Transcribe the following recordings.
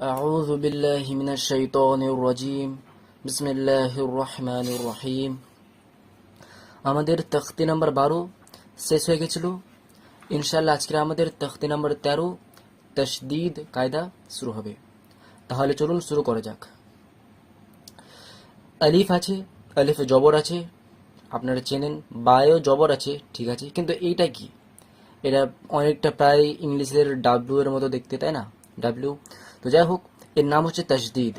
أعوذ بالله من الشيطان الرجيم بسم الله الرحمن الرحيم আমাদের তখতি নাম্বার বারো শেষ হয়ে গেছিল ইনশাল্লাহ আজকে আমাদের তখতি নাম্বার তেরো তশদিদ কায়দা শুরু হবে তাহলে চলুন শুরু করা যাক আলিফ আছে আলিফে জবর আছে আপনারা চেনেন বায়ও জবর আছে ঠিক আছে কিন্তু এইটা কি এটা অনেকটা প্রায় ইংলিশের ডাব্লিউ এর মতো দেখতে তাই না ডাব্লিউ তো যাই হোক, এর নাম হচ্ছে তসদিদ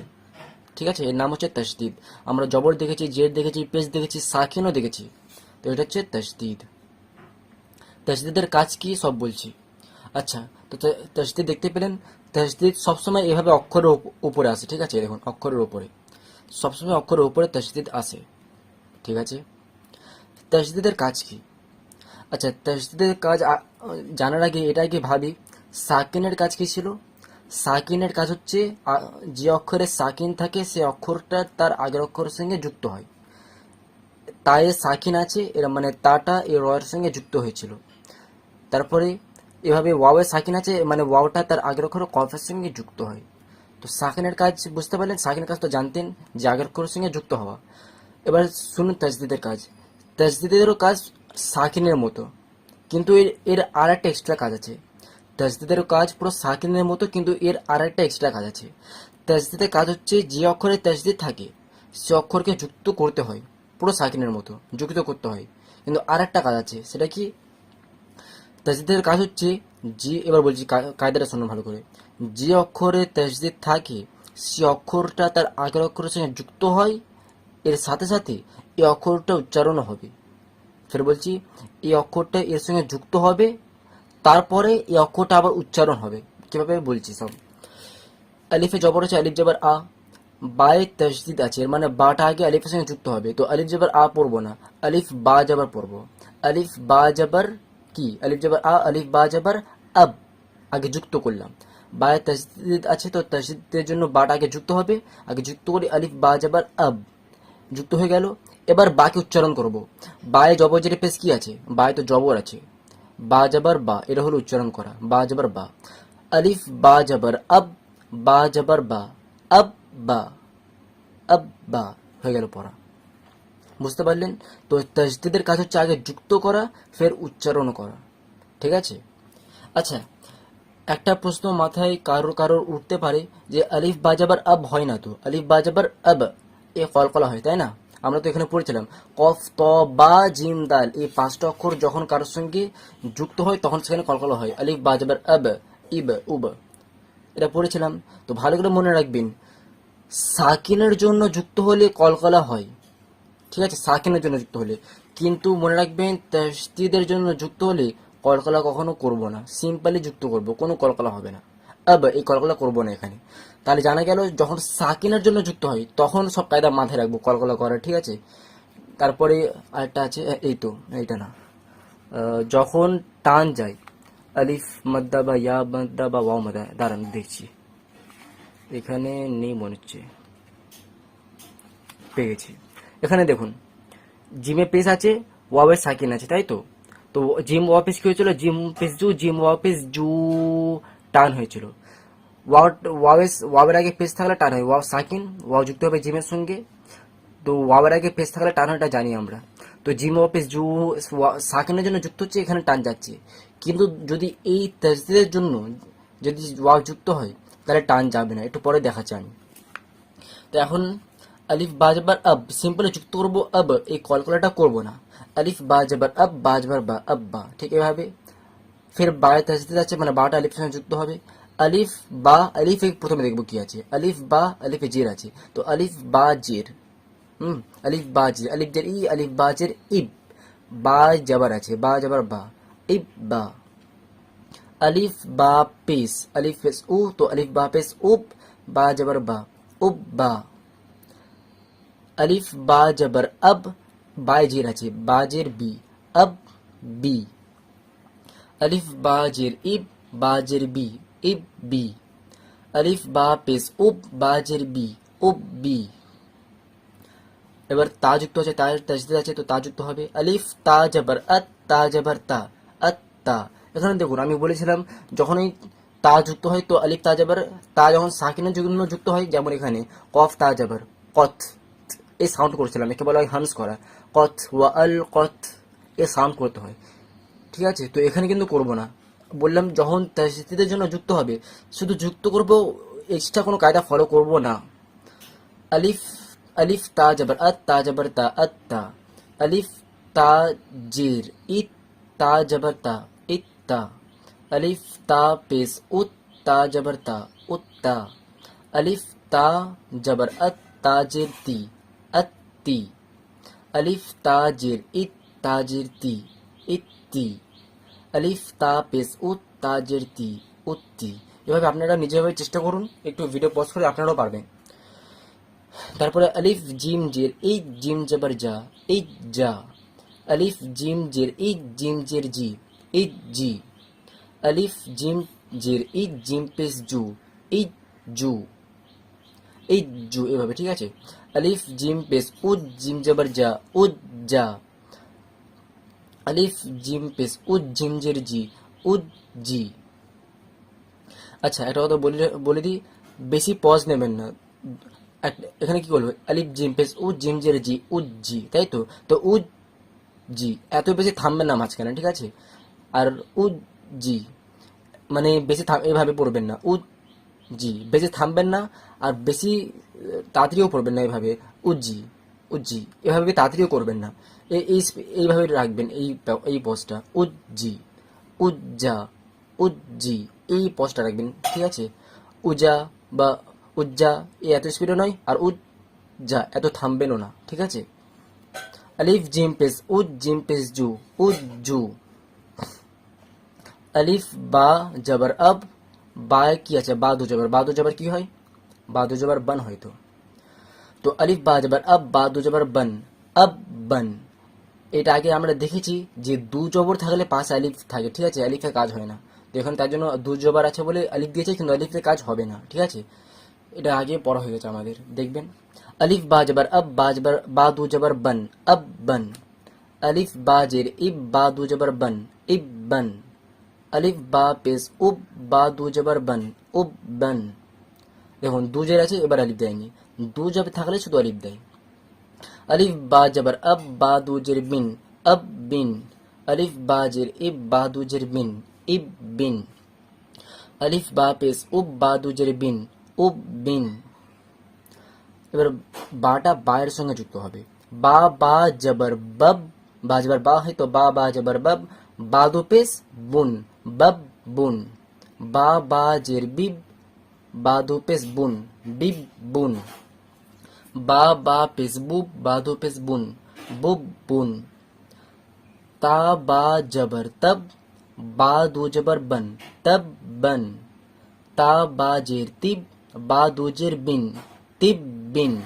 ঠিক আছে? এর নাম হচ্ছে তসদিদ আমরা জবর দেখেছি জেড দেখেছি, পেজ দেখেছি, সাকিনও দেখেছি। তো এটা হচ্ছে তসদিদ তসদিদের কাজ কি সব বলছি। আচ্ছা তো তসদিদ দেখতে পেলেন? তসদিদ সবসময় এভাবে অক্ষরের উপরে আসে, ঠিক আছে? দেখুন, অক্ষরের উপরে। সবসময় অক্ষরের উপরে তসদিদ আসে, ঠিক আছে? তসদিদের কাজ কি? আচ্ছা তসদিদের কাজ জানার আগে এটা আগে ভাবি, সাকিনের কাজ কি ছিল? সাকিনের কাজ হচ্ছে যে অক্ষরে সাকিন থাকে, সে অক্ষরটা তার আগের অক্ষরের সঙ্গে যুক্ত হয়। তায়ে সাকিন আছে, এর মানে তাটা এই রয়ের সঙ্গে যুক্ত হয়েছিল। তারপরে এভাবে ওয়াওয়ে সাকিন আছে মানে ওয়াওটা তার আগের অক্ষর কফের সঙ্গে যুক্ত হয়। তো সাকিনের কাজ বুঝতে পারলেন, সাকিনের কাজ তো জানতেন যে আগের অক্ষরের সঙ্গে যুক্ত হওয়া। এবার শুনুন তাজদিদের কাজ। তাজদিদেরও কাজ সাকিনের মতো। কিন্তু এর এর আর একটা এক্সট্রা কাজ আছে। তাজদিদেরও কাজ পুরো সাকিনের মতো, কিন্তু এর আর একটা এক্সট্রা কাজ আছে। তাজদিদের কাজ হচ্ছে যে অক্ষরে তাজদিদ থাকে, সে অক্ষরকে যুক্ত করতে হয়, পুরো সাকিনের মতো যুক্ত করতে হয়। কিন্তু আর একটা কাজ আছে, সেটা কি? তাজদিদের কাজ হচ্ছে যে, এবার বলছি কায়দাটা শুনুন ভালো করে। যে অক্ষরে তাজদিদ থাকে, সে অক্ষরটা তার আগের অক্ষরের সঙ্গে যুক্ত হয়, এর সাথে সাথে এই অক্ষরটা উচ্চারণও হবে। ফের বলছি, এই অক্ষরটা এর সঙ্গে যুক্ত হবে তারপরে এই অক্ষরটা আবার উচ্চারণ হবে। কীভাবে বলছি সব? আলিফে জবর আছে, আলিফ জবর আ। বায়ে তসদিদ আছে, এর মানে বাটা আগে আলিফের সঙ্গে যুক্ত হবে। তো আলিফ জবর আ পড়ব না। আলিফ বা জবর পড়ব। আলিফ বা জবর কি? আলিফ জবর আ, আলিফ বা জবর আব। আগে যুক্ত করলাম। বায়ে তসদিদ আছে, তো তসদিদের জন্য বাটা আগে যুক্ত হবে। আগে যুক্ত করি আলিফ বা জবর আব। যুক্ত হয়ে গেল। এবার বাকে উচ্চারণ করব। বায়ে জবর যেটা পেশ কি আছে? বায়ে তো জবর আছে। বা জবর বা, এটা হলো উচ্চারণ করা, বা বা। আলিফ, বা আব, বা বা, আব বা আব বা হয়ে গেল পড়া। বুঝতে পারলেন? তো তাজদিদের কাজ হচ্ছে আগে যুক্ত করা, ফের উচ্চারণ করা। ঠিক আছে? আচ্ছা একটা প্রশ্ন মাথায় কারোর কারোর উঠতে পারে যে আলিফ বাজাবার আব হয় না তো। আলিফ বাজাবার আব, এ কলকলা হয়, তাই না? আমরা তো এখানে পড়েছিলাম। কফ, ত, বা, জিম, দাল এই পাঁচটা অক্ষর যখন কারোর সঙ্গে যুক্ত হয়, তখন সেখানে কলকলা হয়। আলিফ বাজাবার আব, ইব, উব। এটা পড়েছিলাম। তো ভালো করে মনে রাখবেন, সাকিনের জন্য যুক্ত হলে কলকলা হয়। ঠিক আছে, সাকিনের জন্য যুক্ত হলে। কিন্তু মনে রাখবেন তাস্তিদের জন্য যুক্ত হলে কলকলা কখনো করব না। সিম্পলি যুক্ত করব, কোনো কলকলা হবে না। আব, এই কলকলা করব না এখানে। তাহলে জানা গেল যখন সাকিনের জন্য যুক্ত হয়, তখন সব কায়দা মাথায় রাখব, কলকলা করা, ঠিক আছে? তারপরে আরেকটা আছে, এই তো, এইটা না। যখন টান যায়, আলিফ মাদ্দা বা ইয়া মাদ্দা বা ওয়া মাদ্দা, দাঁড়ান দেখছি। এখানে নেই মনে হচ্ছে পেয়ে গেছি এখানে দেখুন, জিমে পেস আছে ওয়াবের সাকিন আছে, তাই তো? তো জিম ওয়াপেস কি হয়েছিল? জিম পেস জু, জিম ওয়াপেস জু টান হয়েছিল। ওয়াও ওয়াবেস ওয়াবের আগে পেস থাকলে টান হয়। ওয়াও সাকিন, ওয়াও যুক্ত হবে জিমের সঙ্গে। তো ওয়াবের আগে পেস থাকলে টান হয় এটা জানি আমরা। তো জিম ওয়াপেস জু সাকিনের জন্য যুক্ত হচ্ছে, এখানে টান যাচ্ছে। কিন্তু যদি এই তাজদিদের জন্য যদি ওয়াও যুক্ত হয়, তাহলে টান যাবে না। একটু পরে দেখাচ্ছি আমি। তো এখন আলিফ বাজবার আব সিম্পলি যুক্ত করব, আব, এই কলকলাটা করব না। আলিফ বাজবার আব, বাজবার বা, আব্বা, ঠিক এভাবে। ফের বায়ে তাজদিদ আছে মানে বাটা আলিফের সঙ্গে যুক্ত হবে। আলিফ বা আলিফে প্রথমে দেখবো কি আছে আলিফ বা আলিফে জের আছে তো আলিফ বা জের হুম আলিফ বা জের আলিফ জের ই আলিফ বা জের ইব বা জবর আছে বা জবর বা ইব বা अलिफ बा पेस अलिफ पेस उ तो अलिफ बा पेस उब बा जबर बा उब बा अलिफ बा जबर अब बाय जीर আছে বাজের বি अब বি अलिफ बा जेर इब बाजेर बी ইব বি আলিফ বা পেস উব বাজের বি উব বি এবার তা যুক্ত আছে তা তাজদিদ আছে, তো তা যুক্ত হবে। আলিফ তা জবর আত তা জবর তা আত তা এখানে দেখুন, আমি বলেছিলাম যখন এই তা যুক্ত হয়, তো আলিফ তা জবর তা যখন সাকিনের জন্য যুক্ত হয়, যেমন এখানে, কফ তা জবর কথ এই সাউন্ড করছিলাম, একে বলা হয় হান্স করা। কথ ওয়া আল কথ এ সাউন্ড করতে হয়। ঠিক আছে? তো এখানে কিন্তু করব না। বললাম, যখন স্ত্রীদের জন্য যুক্ত হবে, শুধু যুক্ত করব এক্সট্রা কোনো কায়দা ফলো করব না। আলিফ আলিফ, তা, জবর, আত, তা, জবর, তা, আত, তা। আলিফ, তা, জির, ইত, তা, জবর, তা, ইত, তা। আলিফ, তা পেস উত, তা, জবর, তা, উত, তা। আলিফ, তা, জবর, আত, তা, জির, তি, আত, তি। আলিফ, তা, জির, ইত, তা, জির, তি, ইত, তি। আলিফ, তা, পেস উত তাজের তি উত্তি এভাবে আপনারা নিজেভাবে চেষ্টা করুন, একটু ভিডিও পজ করে আপনারাও পারবেন। তারপরে আলিফ, জিম, জের, এই, জিম, জবর যা এই যা আলিফ, জিম, জের, এই, জিম, জের, জি, এই, জি। আলিফ, জিম, জের, এই, জিম, পেস, জু, এই জু এই, জু, এভাবে, ঠিক আছে? আলিফ, জিম, পেস উদ জিম, জবর যা উদ যা আলিফ, জিম, পেস, উদ জিম জের, জি, উদ, জি। আচ্ছা একটা কথা বলে বলে দিই, বেশি পজ নেবেন না। এখানে কি বলব আলিফ, জিম, পেস উ জিম জের, জি, উদ, জি, তাই তো? তো উদ, জি, এত বেশি থামবেন না মাঝখানে, ঠিক আছে? আর উদ, জি মানে বেশি থাম এভাবে পড়বেন না। উদ, জি, বেশি থামবেন না, আর বেশি তাড়াতাড়িও পড়বেন না এভাবে। উজ্জি। উজ্জি এভাবে তাড়াতাড়িও করবেন না? এই এই এইভাবে রাখবেন এই এই পজটা উজ্জি। উজ্জা। উজ্জি। এই পজটা রাখবেন, ঠিক আছে? উজা বা উজ্জা এই এত স্পিডও নয়, আর উজ্জা এত থামবেনও না, ঠিক আছে? আলিফ, জিম পেস উজ, জিম পেস জু উজ্জু আলিফ, বা, জবর, আব, বা, কি আছে? বা, দু জবর। বা, দু জবর কি হয়? বা, দু জবর বন হয়তো তো আলিফ বা জবর, আব বা দু জবর বন, আব বন। এটা আগে আমরা দেখেছি যে দু জবর থাকলে পাশে আলিফ থাকে, ঠিক আছে? আলিফে কাজ হয় না। তো এখন তার জন্য দু জবর আছে বলে আলিফ দিয়েছে, কিন্তু আলিফে কাজ হবে না, ঠিক আছে? এটা আগে পড়া হয়ে গেছে আমাদের, দেখবেন? আলিফ বা জবর, আব বা জবর, বা দু জবর বন, আব বন। আলিফ বা জের, ইব বা দু জবর বন, ইব বন। আলিফ বা পেস, উব বা দু জবর বন, উব বন। দেখুন, দু জের আছে, এবার আলিফ দেয়নি। দু জবে থাকলে শুধু আলিফ দেয় আলিফ বা জবর আব বা দু জের বিন আব বিন আলিফ বা জের ইব বা দু জের বিন ইব বিন আলিফ বা পেস উব বা দু জের বিন উব বিন এবার বাটা বায়ের সঙ্গে যুক্ত হবে বা বা জবর বব বা জবর বা হয় তো বা বা জবর বব বা দু পেস বুন বব বুন বা বা জের বিব বা দু পেস বুন বিব বুন বা বা পেস বুব বা দো পেস বুন বুব, বুন। তা, বা, জবর, তব। বা, দো, জবর, বন। তব, বন। তা, বা, জের, তিব। বা, দো, জের, বিন। তিব, বিন।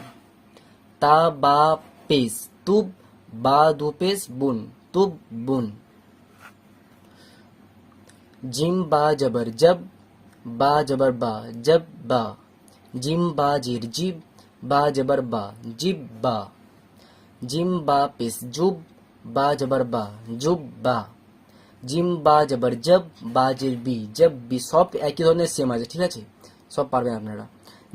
তা, বা, পেস, তুব। বা, দো, পেস, বুন। তুব, বুন। জিম, বা, জবর, জব। বা, জবর, বা, জব, বা। জিম, বা, জির, জিব। বা জবর বা, জিব বা। জিম বা পেস, জুব বা জবর বা, জুব বা। জিম বা জবর, জব বা জির বি, জব বি, সব একই ধরনের সেম আছে, ঠিক আছে? সব পারবেন আপনারা।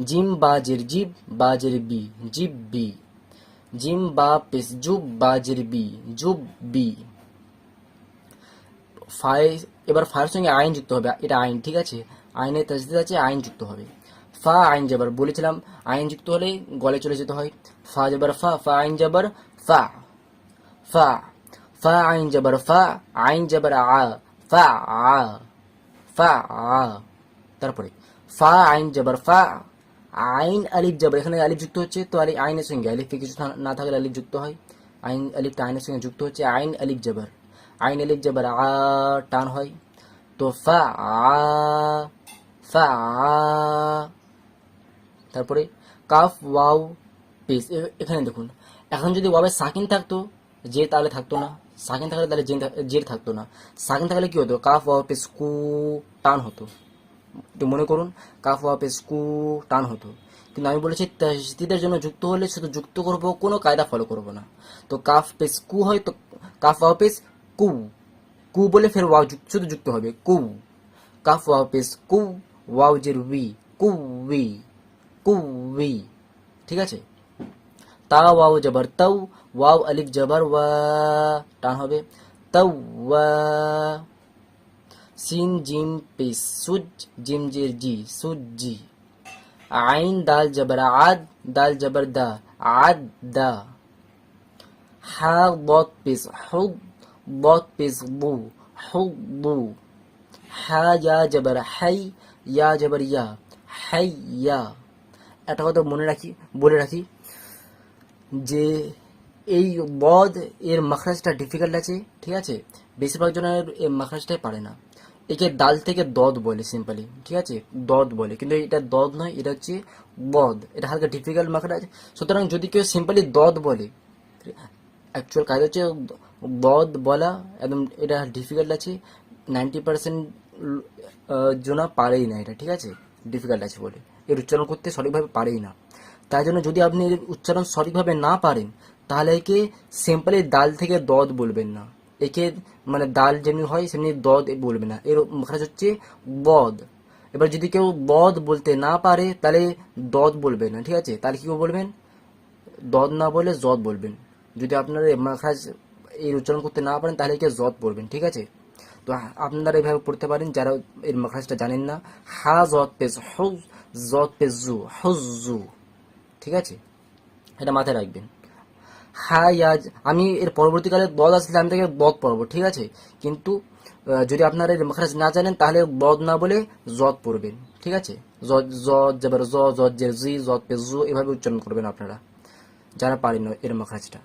জিম বা জির জিব বা জির বি, জিব বি। জিম বা পেস, জুব বা জির বি, জুব বি। ফাই, এবার ফায়ের সঙ্গে আইন যুক্ত হবে, এটা আইন, ঠিক আছে? আইনের তাজদিদ আছে, আইন যুক্ত হবে। ফা আইন যাবার বলেছিলাম আইন যুক্ত হলে গলে চলে যেতে হয়। ফা যাবার ফা ফা আইন যাবার ফা। ফা ফা আইন যাবার ফা, আইন যাবার আ, ফা আ ফা আ। তারপরে, ফা আইন যাবার ফা, আইন আলিফ যাবার এখানে আলিফ যুক্ত হচ্ছে, তো আলি, আইনের সঙ্গে আলিফে কিছু না থাকলে আলিফ যুক্ত হয়। আইন আলিফটা আইনের সঙ্গে যুক্ত হচ্ছে, আইন আলিফ যাবার আইন আলিফ যাবার আ টান হয়। তো ফা আ, ফা তারপরে কাফ, ওয়াও, পেস এখানে দেখুন। এখন যদি ওয়াবে সাকিন থাকতো, যে তাহলে থাকতো না। সাকিন থাকলে তাহলে জের থাকতো না। সাকিন থাকলে কি হতো? কাফ, ওয়াও, পেস, কু, টান হতো। একটু মনে করুন, কাফ, ওয়াও, পেস, কু, টান হতো। কিন্তু আমি বলেছি তাসদিদের জন্য যুক্ত হলে শুধু যুক্ত করব, কোনো কায়দা ফলো করব না। তো কাফ, পেস, কু হয় তো, কাফ, ওয়াও, পেস, কু। কু বলে ফের ওয়াও শুধু যুক্ত হবে। কু। কাফ, ওয়াও, পেস, কু। ওয়াও, জের, উই। কুউই কুউই ঠিক আছে? তা ওয়াও জবর, তাও ওয়াও আলিফ জবর, ওয়া টান হবে। তাও ওয়া। সিন, জিম পেস সুজ, জিম, জের, জি, সুজি আইন, দাল, জবর, আদ, দাল, জবর, দা, আদ, দা। হা, বত পেস হুদ বত পেস বু হুদ বু হা ইয়া জবর, হাই, ইয়া, জবর, ইয়া, হাই, ইয়া। একটা কথা মনে রাখি, বলে রাখি যে এই বদ এর মাখরাজটা ডিফিকাল্ট আছে, ঠিক আছে? বেশিরভাগ জনের এই মাখরাজটাই পারে না। একে ডাল থেকে দদ বলে সিম্পলি ঠিক আছে? দদ বলে। কিন্তু এটা দদ নয়, এটা হচ্ছে বদ। এটা হালকা ডিফিকাল্ট মাখরাজ। সুতরাং যদি কেউ সিম্পলি দদ বলে অ্যাকচুয়াল কাজ হচ্ছে বদ বলা, একদম এটা ডিফিকাল্ট আছে। নাইনটি পার্সেন্ট জনা পারেই না এটা, ঠিক আছে? ডিফিকাল্ট আছে বলে। এর উচ্চারণ করতে সঠিকভাবে পারেই না। তাই জন্য যদি আপনি এর উচ্চারণ সঠিকভাবে না পারেন, তাহলে একে সিম্পলি ডাল থেকে দদ বলবেন না। একে মানে ডাল যেমনি হয়, সেমনি দদ বলবে না। এর মাখরাজ হচ্ছে বদ এবার যদি কেউ বদ বলতে না পারে, তাহলে দদ বলবে না, ঠিক আছে? তাহলে কি বলবেন? দদ না বলে জদ বলবেন। যদি আপনারা এর মাখরাজ এর উচ্চারণ করতে না পারেন, তাহলে একে জদ বলবেন, ঠিক আছে? তো আপনারা এভাবে পড়তে পারেন, যারা এর মাখরাজটা জানেন না। হা জদ পেজ জদ পেজ জু হুজু ঠিক আছে? এটা মাথায় রাখবেন। হা ইয়াজ আমি এর পরবর্তীকালে বদ আসলে আমি তাকে বদ পড়ব, ঠিক আছে? কিন্তু যদি আপনারা এর মাখরাজ না জানেন, তাহলে বদ না বলে জদ পড়বেন, ঠিক আছে? জদ জদ, জবর জ, জদ জের জি, জদ পে জু, এভাবে উচ্চারণ করবেন আপনারা, যারা পারেন এর মাখরাজটা।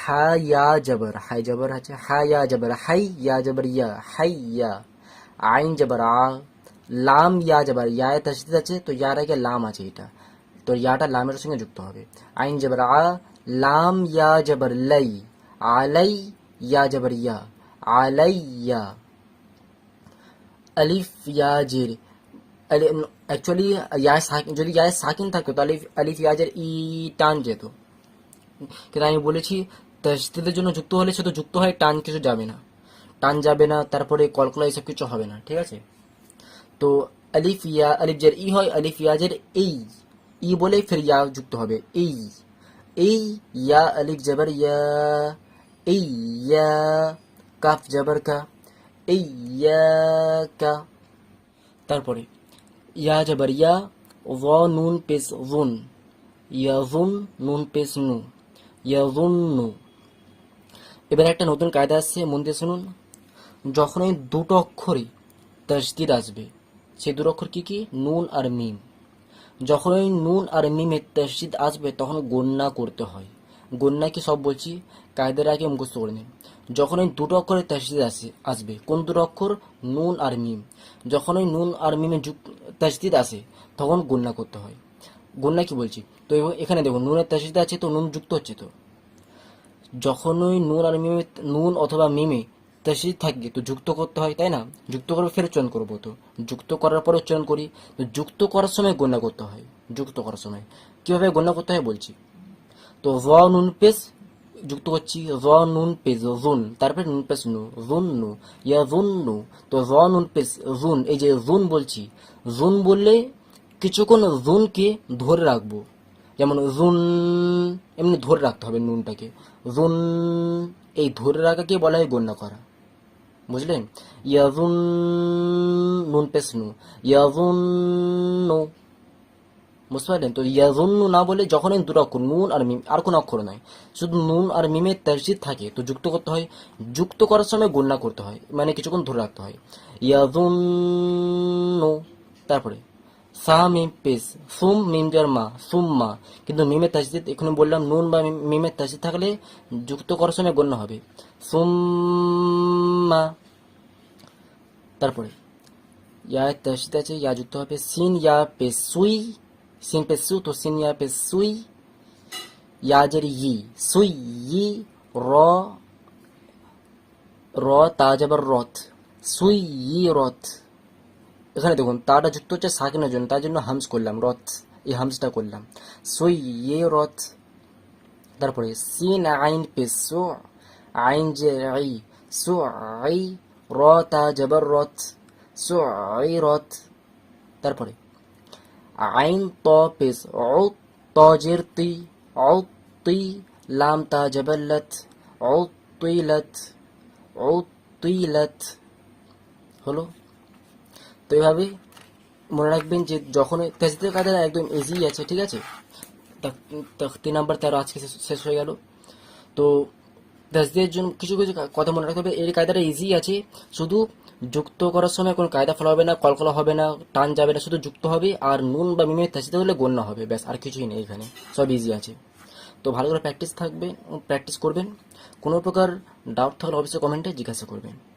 হা ইয়া, জবর, হাই, জবর আছে হা ইয়া, জবর, হাই, ইয়া, জবর, ইয়া, হাই, ইয়া, আইন, জবর, আ লাম ইয়া জবর ইয়া তসদিদ আছে, তো ইয়ার আগে লাম আছে এটা। তো ইয়াটা লামের সঙ্গে যুক্ত হবে। আইন জবর আ, লাম ইয়া জবর লাই, আলাই ইয়া জবর ইয়া আলাইয়া আলিফ ইয়া জের অ্যাকচুয়ালি ইয়া সাকিন যদি ইয়া সাকিন থাকতো, তাহলে আলিফ ইয়াজের ই টান যেত। কিন্তু আমি বলেছি তসদিদের জন্য যুক্ত হলে শুধু যুক্ত হয় টান কিছু যাবে না। টান যাবে না, তারপরে কলকলা এসব কিছু হবে না, ঠিক আছে? তো আলিফ ইয়া, আলিফ জের ই হয়, আলিফ ইয়াজের এই। ই বলে ফির ইয়া যুক্ত হবে, এই। এই, ইয়া, আলিফ জবর ইয়া, এই, ইয়া, কাফ জবর কা, এই, ইয়া, কা। তারপরে, ইয়া জবর ইয়া জ নুন পেস জুন ইয়াজুন নুন পেস নু। ইয়াজুন্নু এবার একটা নতুন কায়দা আসছে মন দিয়ে শুনুন। যখন এই দুটো অক্ষরে তসদিদ আসবে সেই দুটো অক্ষর কি কি? নুন আর মিম। যখন ওই নুন আর মিমে তসজিদ আসবে, তখন গণ্যা করতে হয়। গণ্যা কি সব বলছি? কায়দার আগে মুখস্থ করে নিন। যখন ওই দুটো অক্ষরে তসজিদ আসে, আসবে, কোন দুটো অক্ষর? নুন আর মিম। যখন ওই নুন আর মিমে যুক তসজিদ আসে, তখন গণ্যা করতে হয়। গণ্যা কি বলছি? তো এখানে দেখুন, নুনের তসজিদ আছে তো, নুন যুক্ত হচ্ছে তো। যখন ওই নুন আর মিমে নুন অথবা মিমে তসজিদ থাকবে। তো যুক্ত করতে হয়, তাই না? যুক্ত করে ফের উচ্চারণ করব তো। যুক্ত করার পরে উচ্চারণ করি। তো যুক্ত করার সময় গণ্য করতে হয়। যুক্ত করার সময়। কীভাবে গণ্য করতে হয় বলছি? তো জ নুন পেস যুক্ত করছি। জ নুন পেস জুন তারপরে নুন পেস নু। জুন নু। ইয়া জুন নু। তো জ নুন পেস জুন এই যে জুন বলছি জুন বললে কিছুক্ষণ জুনকে ধরে রাখব। যেমন জুন এমনি ধরে রাখতে হবে নুনটাকে। জুন এই ধরে রাখাকে বলা হয় গণ্য করা। বুঝলেন ইয়াজুন নুন পেস নু ইয়াজুন বুঝতে পারলেন তো ইয়াজুন্নু না বলে যখন দুটো অক্ষর নুন আর মিম আর কোনো অক্ষর নয় শুধু নুন আর মিমের তাসজিদ থাকে তো যুক্ত করতে হয় যুক্ত করার সময় গণ্যা করতে হয় মানে কিছুক্ষণ ধরে রাখতে হয় ইয়াজুন্নু তারপরে সা মিম পেস সুম মিম যার মা সুম্মা কিন্তু মিমের তাসজিদ এখানে বললাম নুন বা মিমের তাসজিদ থাকলে যুক্ত করার সময় গণ্য হবে সুম্মা তারপরে ইয়া তসজিদ আছে ইয়া যুক্ত হবে সিন ইয়া পে সুই সিন পে সু তো সিন ইয়া পে সুই ইয়া জের ই সুই ই র র তা যাবার রথ সুই ই রথ এখানে দেখুন তাটা যুক্ত হচ্ছে সাকিনের জন্য তার জন্য হামস করলাম রথ এই হামসটা করলাম সুই ই রথ তারপরে সিন আইন পে সু আইন যে আই সু আই র তা যাবার রথ সুইরত তারপরে, আইন ত পেশ ও তজের তি ও তি লাম তা জবল্লত ও তুইলত ও তুইলত হলো? তো এইভাবে মনে রাখবেন যে যখন তেজদের কাদের একদম ইজি আছে, ঠিক আছে? তা- তিন নাম্বার তেরো আজকে শেষ হয়ে গেল। তো দাসদের জন্য কিছু কিছু কথা মনে রাখতে হবে। এই কায়দাটা ইজি আছে। শুধু যুক্ত করার সময় কোনো কায়দা ফলো হবে না কলকলা হবে না, টান যাবে না, শুধু যুক্ত হবে আর নুন বা মিমে তাসিতে হলে গণ্য হবে। ব্যাস, আর কিছুই নেই এখানে। সব ইজি আছে। তো ভালো করে প্র্যাকটিস থাকবে প্র্যাকটিস করবেন। কোনো প্রকার ডাউট থাকলে অবশ্যই কমেন্টে জিজ্ঞাসা করবেন।